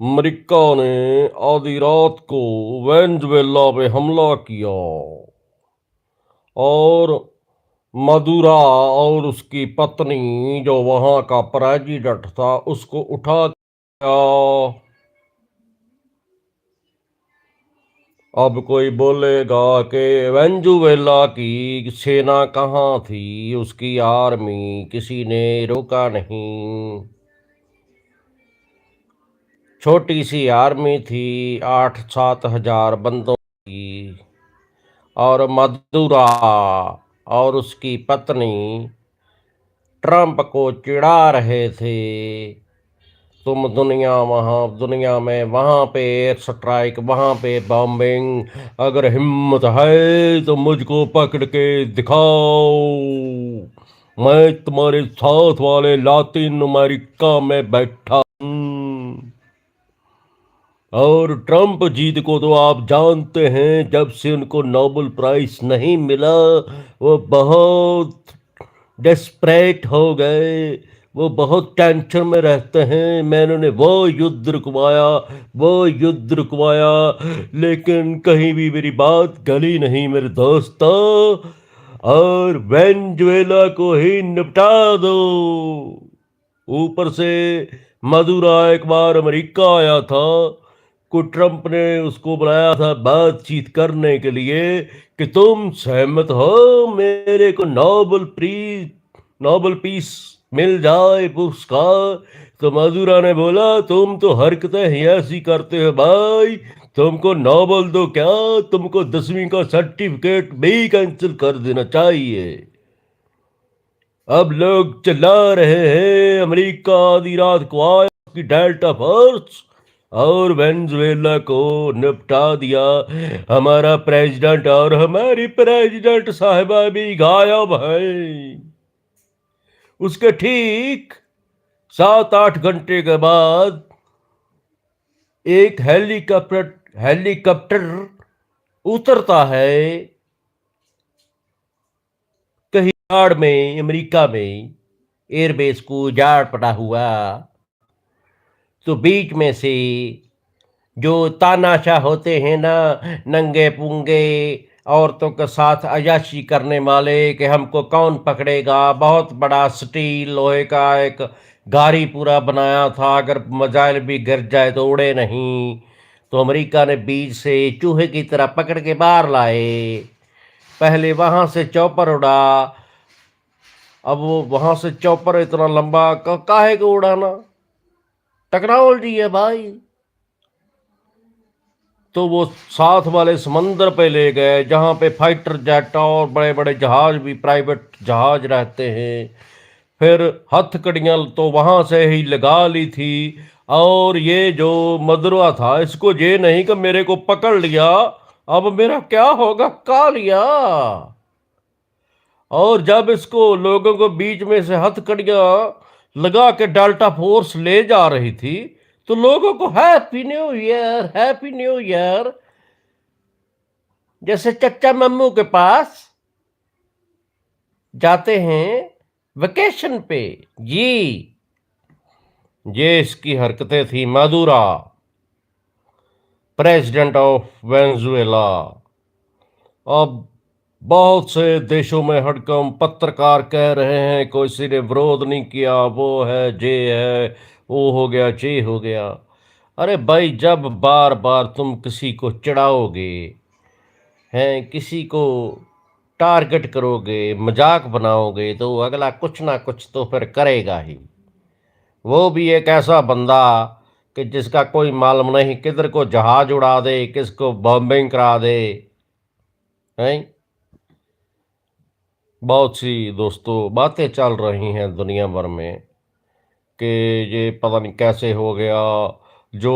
امریکہ نے آدھی رات کو وینزویلا پہ حملہ کیا اور مدورا اور اس کی پتنی جو وہاں کا پریزیڈنٹ تھا اس کو اٹھا دیا۔ اب کوئی بولے گا کہ وینزویلا کی سینا کہاں تھی؟ اس کی آرمی کسی نے روکا نہیں۔ چھوٹی سی آرمی تھی، آٹھ سات ہزار بندوں کی اور مدورا اور اس کی پتنی ٹرمپ کو چڑھا رہے تھے۔ تم دنیا وہاں، دنیا میں وہاں پہ ایئر سٹرائک وہاں پہ بامبنگ اگر ہمت ہے تو مجھ کو پکڑ کے دکھاؤ۔ میں تمہارے ساتھ والے لاطین امریکہ میں بیٹھا اور ٹرمپ جیت کو تو آپ جانتے ہیں، جب سے ان کو نوبل پرائز نہیں ملا، وہ بہت ڈسپریٹ ہو گئے، وہ بہت ٹینشن میں رہتے ہیں۔ میں نے وہ یدھ رکوایا، وہ یدھ رکوایا، لیکن کہیں بھی میری بات گلی نہیں میرے دوست، اور وینجویلا کو ہی نپٹا دو۔ اوپر سے مدورا ایک بار امریکہ آیا تھا۔ کو ٹرمپ نے اس کو بلایا تھا بات چیت کرنے کے لیے کہ تم سہمت ہو، میرے کو نوبل پریز نوبل پیس مل جائے پرسکار تو مزورا نے بولا، تم تو حرکتیں ہی ایسی کرتے ہو بھائی۔ تم کو نوبل دو کیا، تم کو دسویں کا سرٹیفکیٹ بھی کینسل کر دینا چاہیے۔ اب لوگ چلا رہے ہیں، امریکہ آدھی رات کو آیا کی ڈیلٹا فورس اور وینزویلا کو نپٹا دیا۔ ہمارا پریزیڈنٹ اور ہماری پریزیڈنٹ صاحبہ بھی غائب ہے اس کے ٹھیک سات آٹھ گھنٹے کے بعد ایک ہیلی کاپٹر ہیلی کاپٹر اترتا ہے۔ کہیں جاڑ میں، امریکہ میں ایئر بیس کو جاڑ پڑا ہوا۔ تو بیچ میں سے جو تاناشا ہوتے ہیں نا، ننگے پونگے، عورتوں کے ساتھ عیاشی کرنے والے کہ ہم کو کون پکڑے گا؟ بہت بڑا سٹیل، لوہے کا ایک گاڑی پورا بنایا تھا، اگر مزائل بھی گر جائے تو اڑے نہیں۔ تو امریکہ نے بیچ سے چوہے کی طرح پکڑ کے باہر لائے۔ پہلے وہاں سے چوپر اڑا۔ اب وہ وہاں سے چوپر اتنا لمبا کاہے کو اڑانا؟ ٹیکنالوجی ہے بھائی۔ تو وہ ساتھ والے سمندر پہ لے گئے، جہاں پہ فائٹر جیٹ اور بڑے بڑے جہاز بھی پرائیویٹ جہاز رہتے ہیں۔ پھر ہتھ کڑیاں تو وہاں سے ہی لگا لی تھی۔ اور یہ جو مدروا تھا، اس کو یہ نہیں کہ میرے کو پکڑ لیا، اب میرا کیا ہوگا؟ کا لیا اور جب اس کو لوگوں کو بیچ میں سے ہتھ کڑیاں لگا کے ڈالٹا فورس لے جا رہی تھی تو لوگوں کو happy new year, happy new year. جیسے چچا ممو کے پاس جاتے ہیں ویکیشن پہ۔ جی۔ یہ اس کی حرکتیں تھیں۔ Maduro, president of Venezuela. اب بہت سے دیشوں میں ہڑکم پترکار کہہ رہے ہیں، کوئی نے ورود نہیں کیا، وہ ہے، جے ہے، وہ ہو گیا، جے ہو گیا۔ ارے بھائی، جب بار بار تم کسی کو چڑھاؤ گے ہیں، کسی کو ٹارگٹ کرو گے مذاق بناؤ گے تو اگلا کچھ نہ کچھ تو پھر کرے گا ہی۔ وہ بھی ایک ایسا بندہ کہ جس کا کوئی معلوم نہیں کدھر کو جہاز اڑا دے، کس کو بمبنگ کرا دے۔ ہیں؟ بہت سی دوستو باتیں چل رہی ہیں دنیا بھر میں کہ یہ پتہ نہیں کیسے ہو گیا، جو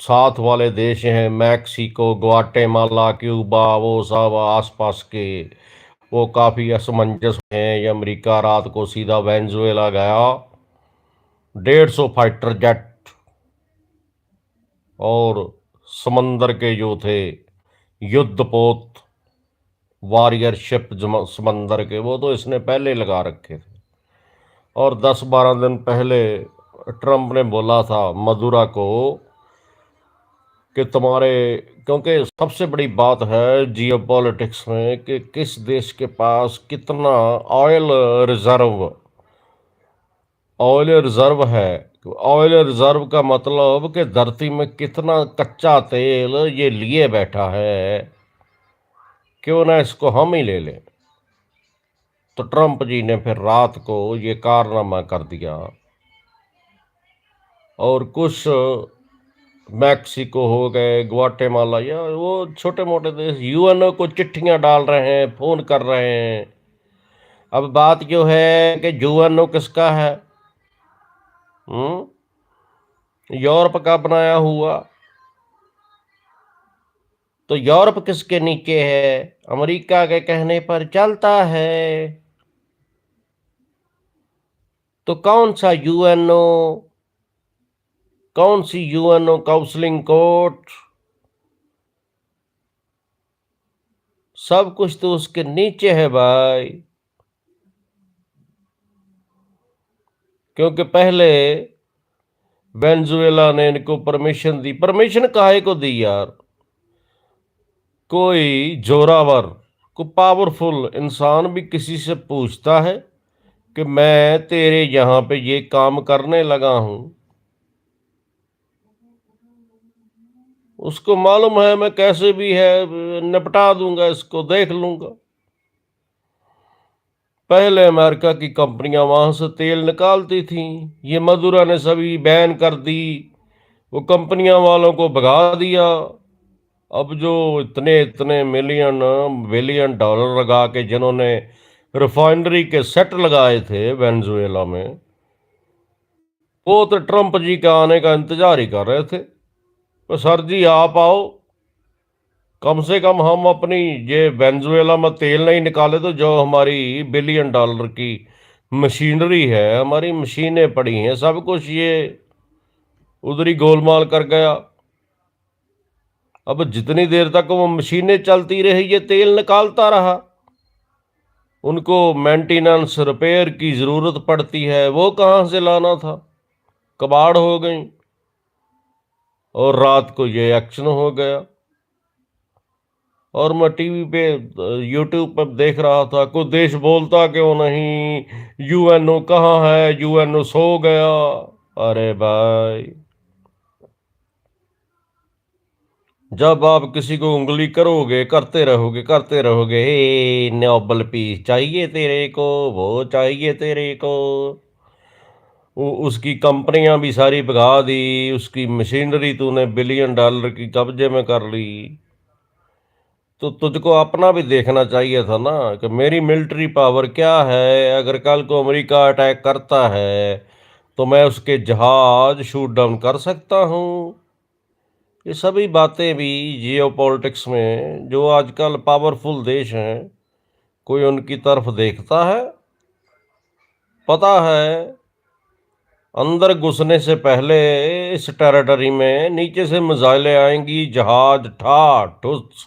ساتھ والے دیش ہیں، میکسیکو گواٹے مالا کیوبا، وہ سب آس پاس کے، وہ کافی اسمنجس ہیں۔ یہ امریکہ رات کو سیدھا وینزویلا گیا، ڈیڑھ سو فائٹر جیٹ اور سمندر کے جو تھے یدھ پوت واریر شپ سمندر کے، وہ تو اس نے پہلے لگا رکھے تھے۔ اور دس بارہ دن پہلے ٹرمپ نے بولا تھا مدورا کو کہ تمہارے، کیونکہ سب سے بڑی بات ہے جیو پالیٹکس میں کہ کس دیش کے پاس کتنا آئل ریزرو آئل ریزرو ہے۔ آئل ریزرو کا مطلب کہ دھرتی میں کتنا کچا تیل یہ لیے بیٹھا ہے۔ کیوں نہ اس کو ہم ہی لے لیں۔ تو ٹرمپ جی نے پھر رات کو یہ کارنامہ کر دیا۔ اور کچھ میکسیکو ہو گئے گواٹے مالا یا وہ چھوٹے موٹے دیش یو این او کو چٹھیاں ڈال رہے ہیں، فون کر رہے ہیں۔ اب بات جو ہے کہ یو این او کس کا ہے؟ یورپ کا بنایا ہوا۔ تو یورپ کس کے نیچے ہے؟ امریکہ کے کہنے پر چلتا ہے۔ تو کون سا یو این او؟ کون سی U N O counselling court سب کچھ تو اس کے نیچے ہے بھائی۔ کیونکہ پہلے وینزویلا نے ان کو پرمیشن دی۔ پرمیشن کہے کو دی یار؟ کوئی جوراور، کو پاورفل انسان بھی کسی سے پوچھتا ہے کہ میں تیرے یہاں پہ یہ کام کرنے لگا ہوں۔ اس کو معلوم ہے میں کیسے بھی ہے، نپٹا دوں گا، اس کو دیکھ لوں گا۔ پہلے امریکہ کی کمپنیاں وہاں سے تیل نکالتی تھیں۔ یہ مدورا نے سبھی بین کر دی، وہ کمپنیاں والوں کو بگا دیا۔ اب جو اتنے اتنے ملین بلین ڈالر لگا کے جنہوں نے ریفائنری کے سیٹ لگائے تھے وینزویلا میں، وہ تو ٹرمپ جی کے آنے کا انتظار ہی کر رہے تھے۔ تو سر جی آپ آؤ، کم سے کم ہم اپنی یہ وینزویلا میں تیل نہیں نکالے تو جو ہماری بلین ڈالر کی مشینری ہے، ہماری مشینیں پڑی ہیں، سب کچھ یہ ادھر ہی گول مال کر گیا۔ اب جتنی دیر تک وہ مشینیں چلتی رہی، یہ تیل نکالتا رہا۔ ان کو مینٹیننس، ریپیئر کی ضرورت پڑتی ہے، وہ کہاں سے لانا تھا؟ کباڑ ہو گئیں۔ اور رات کو یہ ایکشن ہو گیا۔ اور میں ٹی وی پہ، یوٹیوب پہ دیکھ رہا تھا، کوئی دیش بولتا کیوں نہیں؟ یو این او کہاں ہے؟ یو این او سو گیا۔ ارے بھائی۔ جب آپ کسی کو انگلی کرو گے کرتے رہو گے کرتے رہو گے نوبل پیس چاہیے تیرے کو، وہ چاہیے تیرے کو۔ اس کی کمپنیاں بھی ساری بگا دی، اس کی مشینری تو نے بلین ڈالر کی قبضے میں کر لی۔ تو تجھ کو اپنا بھی دیکھنا چاہیے تھا نا کہ میری ملٹری پاور کیا ہے؟ اگر کل کو امریکہ اٹیک کرتا ہے تو میں اس کے جہاز شوٹ ڈاؤن کر سکتا ہوں۔ یہ سبھی باتیں بھی جیو پالیٹکس میں جو آج کل پاورفل دیش ہیں، کوئی ان کی طرف دیکھتا ہے؟ پتہ ہے، اندر گھسنے سے پہلے اس ٹیریٹری میں نیچے سے مزائلیں آئیں گی، جہاز ٹھا ٹھس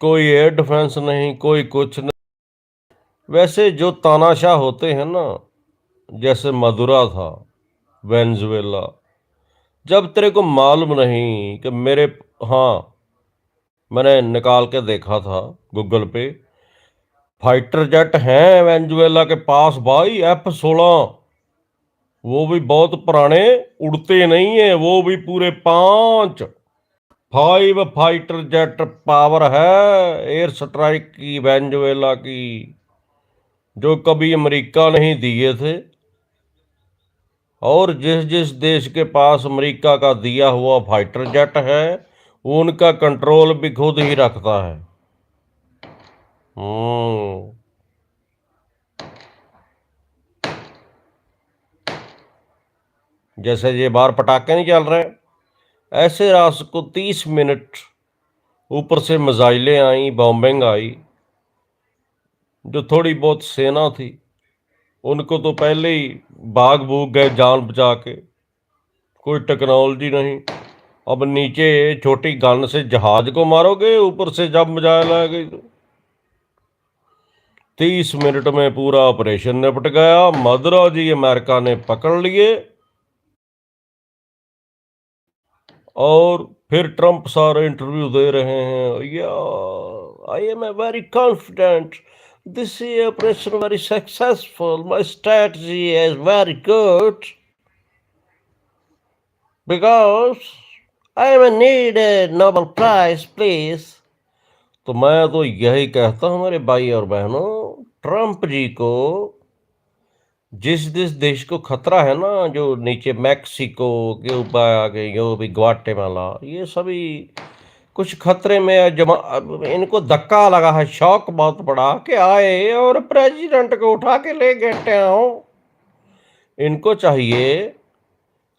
کوئی ایئر ڈیفنس نہیں، کوئی کچھ نہیں۔ ویسے جو تاناشاہ ہوتے ہیں نا، جیسے مدورا تھا، وینزویلا۔ جب تیرے کو معلوم نہیں کہ میرے ہاں میں نے نکال کے دیکھا تھا گوگل پہ فائٹر جیٹ ہیں وینجویلا کے پاس بھائی، ایف سولہ۔ وہ بھی بہت پرانے، اڑتے نہیں ہیں، وہ بھی پورے پانچ۔ فائیو فائٹر جیٹ پاور ہے ایئر سٹرائک کی وینجویلا کی، جو کبھی امریکہ نہیں دیے تھے۔ اور جس جس دیش کے پاس امریکہ کا دیا ہوا فائٹر جیٹ ہے، ان کا کنٹرول بھی خود ہی رکھتا ہے۔ جیسے یہ بار پٹاخے نہیں چل رہے۔ ایسے راس کو تیس منٹ اوپر سے مزائلیں آئیں، بامبنگ آئی، جو تھوڑی بہت سینا تھی۔ ان کو تو پہلے ہی باغ بھوگ گئے جان بچا کے۔ کوئی ٹیکنالوجی نہیں۔ اب نیچے چھوٹی گن سے جہاز کو مارو گے، اوپر سے جب مزائل آ گئی تو تیس منٹ میں پورا آپریشن نپٹ گیا۔ مدرا جی امریکہ نے پکڑ لیے۔ اور پھر ٹرمپ سارے انٹرویو دے رہے ہیں۔ یا I am a very confident this operation very successful my strategy is very good because I am need a Nobel prize please تو میں تو یہی کہتا ہوں میرے بھائی اور بہنوں، ٹرمپ جی کو، جس جس دیش کو خطرہ ہے نا، جو نیچے میکسیکو کے اوپر آگے جو بھی گواٹے والا یہ سبھی کچھ خطرے میں جمع ان کو دھکا لگا ہے، شوق بہت بڑا کہ آئے اور پریزیڈنٹ کو اٹھا کے لے گئے ہوں ان کو چاہیے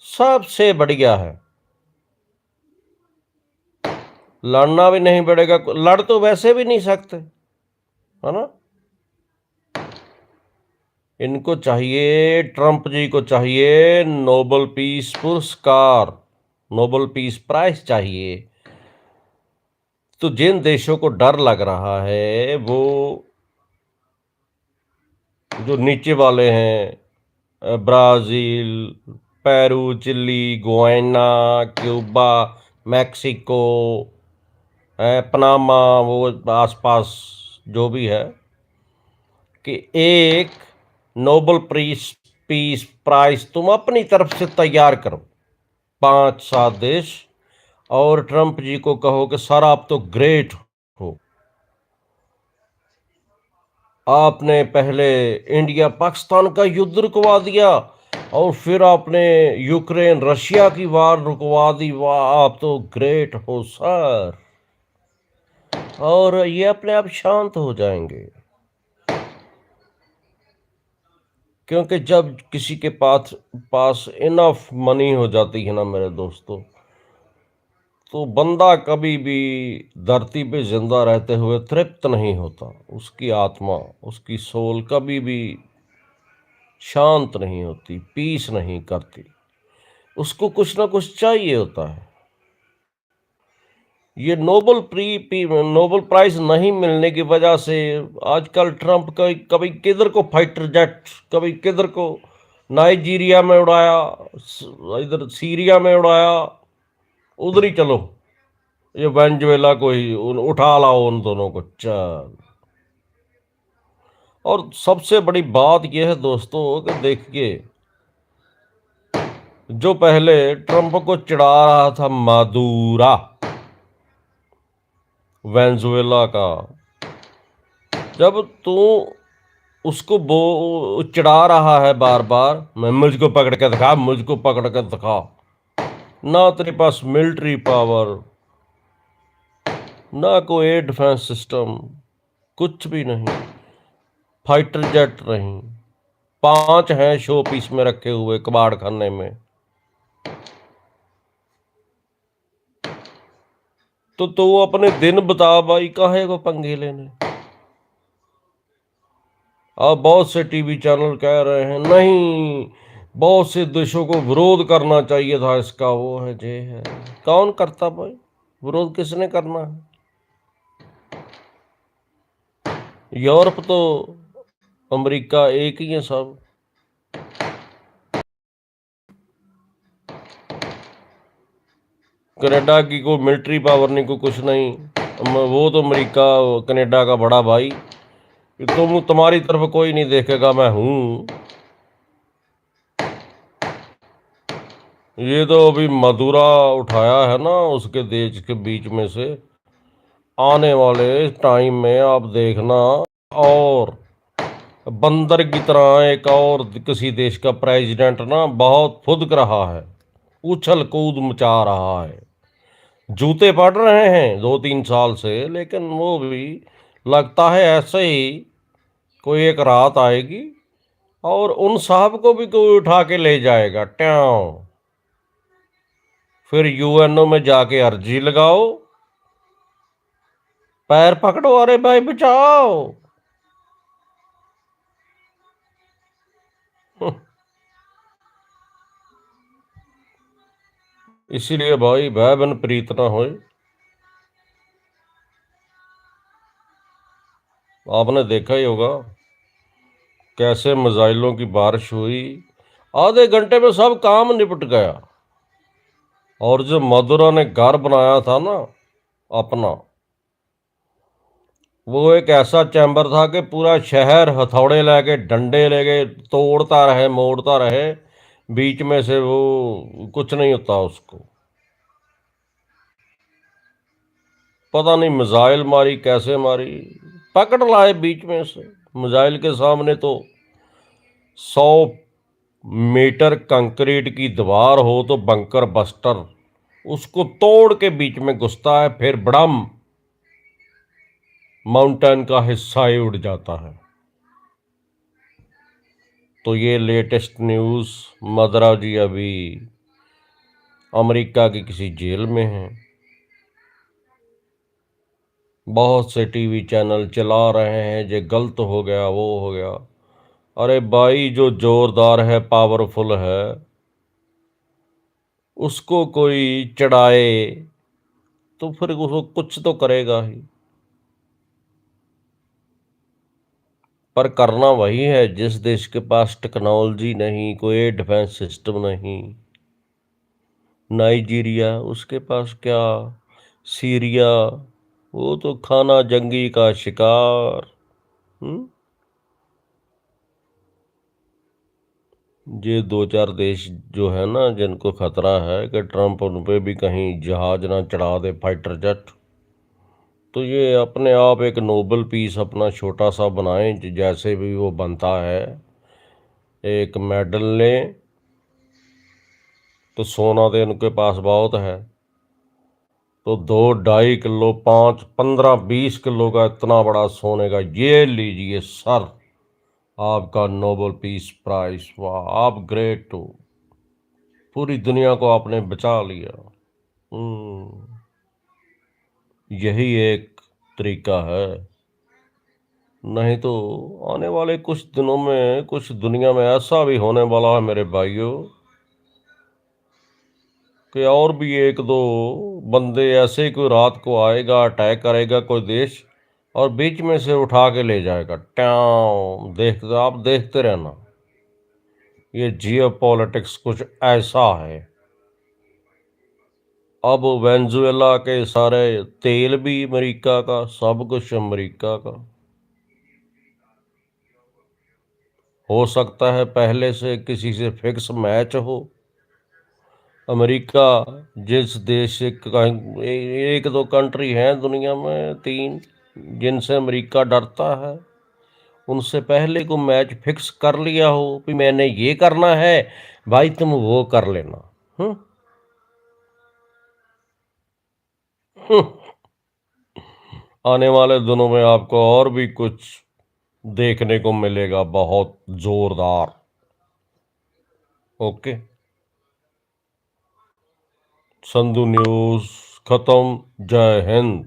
سب سے بڑھیا ہے۔ لڑنا بھی نہیں پڑے گا، لڑ تو ویسے بھی نہیں سکتے، ہے نا؟ ان کو چاہیے، ٹرمپ جی کو چاہیے نوبل پیس پرسکار، نوبل پیس پرائز چاہیے۔ تو جن دیشوں کو ڈر لگ رہا ہے، وہ جو نیچے والے ہیں، برازیل، پیرو، چلی، گوائنا، کیوبا، میکسیکو پناما، وہ آس پاس جو بھی ہے، کہ ایک نوبل پریس پیس پرائز تم اپنی طرف سے تیار کرو۔ پانچ سات دیش اور ٹرمپ جی کو کہو کہ سر آپ تو گریٹ ہو۔ آپ نے پہلے انڈیا پاکستان کا یدھ رکوا دیا اور پھر آپ نے یوکرین رشیا کی وار رکوا دی۔ واہ، آپ تو گریٹ ہو سر۔ اور یہ اپنے آپ شانت ہو جائیں گے۔ کیونکہ جب کسی کے پاس پاس انف منی ہو جاتی ہے نا میرے دوستوں تو بندہ کبھی بھی دھرتی پہ زندہ رہتے ہوئے ترپت نہیں ہوتا۔ اس کی آتما، اس کی سول کبھی بھی شانت نہیں ہوتی، پیس نہیں کرتی۔ اس کو کچھ نہ کچھ چاہیے ہوتا ہے۔ یہ نوبل پری، پی، نوبل پرائز نہیں ملنے کی وجہ سے آج کل ٹرمپ کبھی کدھر کو فائٹر جیٹ، کبھی کدھر کو نائجیریا میں اڑایا ادھر سیریا میں اڑایا۔ ادھر ہی چلو یہ وینجویلا کو ہی اٹھا لاؤ ان دونوں کو چل اور سب سے بڑی بات یہ ہے دوستو کہ دیکھیے جو پہلے ٹرمپ کو چڑھا رہا تھا مادورا وینزویلا کا جب تو اس کو بو چڑھا رہا ہے بار بار میں مجھ کو پکڑ کے دکھا مجھ کو پکڑ کے دکھا نہ تیرے پاس ملٹری پاور نہ کوئی ایئر ڈیفینس سسٹم کچھ بھی نہیں. فائٹر جیٹ نہیں. پانچ ہیں شو پیس میں رکھے ہوئے کباڑ کھانے میں. تو تو اپنے دن بتا بھائی کہے کو پنگے لینے. اب بہت سے ٹی وی چینل کہہ رہے ہیں، نہیں بہت سے دیشوں کو ورود کرنا چاہیے تھا، اس کا وہ ہے، جے ہے۔ کون کرتا بھائی؟ ورود کس نے کرنا ہے؟ یورپ تو امریکہ ایک ہی ہے سب۔ کینیڈا کی کوئی ملٹری پاور نہیں، کوئی کچھ نہیں۔ وہ تو امریکہ، کینیڈا کا بڑا بھائی۔ تم، تمہاری طرف کوئی نہیں دیکھے گا، میں ہوں۔ یہ تو ابھی مدورا اٹھایا ہے نا اس کے دیش کے بیچ میں سے۔ آنے والے ٹائم میں آپ دیکھنا اور بندر کی طرح ایک اور کسی دیش کا پریزیڈنٹ نا بہت پھدک رہا ہے، اچھل کود مچا رہا ہے۔ جوتے پڑ رہے ہیں دو تین سال سے، لیکن وہ بھی لگتا ہے ایسے ہی کوئی ایک رات آئے گی اور ان صاحب کو بھی کوئی اٹھا کے لے جائے گا۔ ٹیاؤں پھر یو این او میں جا کے عرضی لگاؤ پیر پکڑو ارے بھائی بچاؤ اسی لیے بھائی بھائی بہن پریت نہ ہوئے آپ نے دیکھا ہی ہوگا کیسے میزائلوں کی بارش ہوئی آدھے گھنٹے میں سب کام نپٹ گیا اور جو مدورا نے گھر بنایا تھا نا، اپنا، وہ ایک ایسا چیمبر تھا کہ پورا شہر ہتھوڑے لے کے ڈنڈے لے کے توڑتا رہے، موڑتا رہے، بیچ میں سے وہ کچھ نہیں ہوتا اس کو۔ پتہ نہیں میزائل ماری، کیسے ماری، پکڑ لائے بیچ میں سے۔ میزائل کے سامنے تو سو میٹر کنکریٹ کی دیوار ہو تو بنکر بسٹر، اس کو توڑ کے بیچ میں گھستا ہے، پھر بڑم ماؤنٹین کا حصہ ہی اڑ جاتا ہے۔ تو یہ لیٹسٹ نیوز، مدرا جی ابھی امریکہ کی کسی جیل میں ہیں۔ بہت سے ٹی وی چینل چلا رہے ہیں، یہ غلط ہو گیا، وہ ہو گیا۔ ارے بھائی، جو زوردار ہے پاورفل ہے، اس کو کوئی چڑھائے تو پھر اس کو کچھ تو کرے گا ہی۔ پر کرنا وہی ہے، جس دیش کے پاس ٹیکنالوجی نہیں، کوئی ڈیفینس سسٹم نہیں۔ نائجیریا، اس کے پاس کیا؟ سیریا، وہ تو کھانا جنگی کا شکار۔ یہ دو چار دیش جو ہے نا، جن کو خطرہ ہے کہ ٹرمپ ان پہ بھی کہیں جہاز نہ چڑھا دے، فائٹر جٹ۔ تو یہ اپنے آپ ایک نوبل پیس اپنا چھوٹا سا بنائیں، جیسے بھی وہ بنتا ہے۔ ایک میڈل لیں۔ تو سونا تو ان کے پاس بہت ہے۔ تو دو ڈھائی کلو، پانچ، پندرہ، بیس کلو کا اتنا بڑا سونے کا، یہ لیجیے سر۔ آپ کا نوبل پیس پرائز واہ، آپ گریٹ ہو پوری دنیا کو آپ نے بچا لیا۔ یہی ایک طریقہ ہے۔ نہیں تو آنے والے کچھ دنوں میں، کچھ دنیا میں ایسا بھی ہونے والا ہے میرے بھائیوں کہ اور بھی ایک دو بندے ایسے کوئی رات کو آئے گا، اٹیک کرے گا کوئی دیش۔ اور بیچ میں سے اٹھا کے لے جائے گا۔ ٹاؤں دیکھتے آپ دیکھتے رہنا۔ یہ جیو پالیٹکس کچھ ایسا ہے۔ اب وینزویلا کے سارے تیل بھی امریکہ کا، سب کچھ امریکہ کا۔ ہو سکتا ہے پہلے سے کسی سے فکس میچ ہو۔ امریکہ جس دیش سے ایک دو کنٹری ہیں دنیا میں، تین۔ جن سے امریکہ ڈرتا ہے، ان سے پہلے کو میچ فکس کر لیا ہو کہ میں نے یہ کرنا ہے، بھائی تم وہ کر لینا۔ ہوں آنے والے دنوں میں آپ کو اور بھی کچھ دیکھنے کو ملے گا، بہت زوردار۔ اوکے۔ سندھو نیوز، ختم۔ جے ہند۔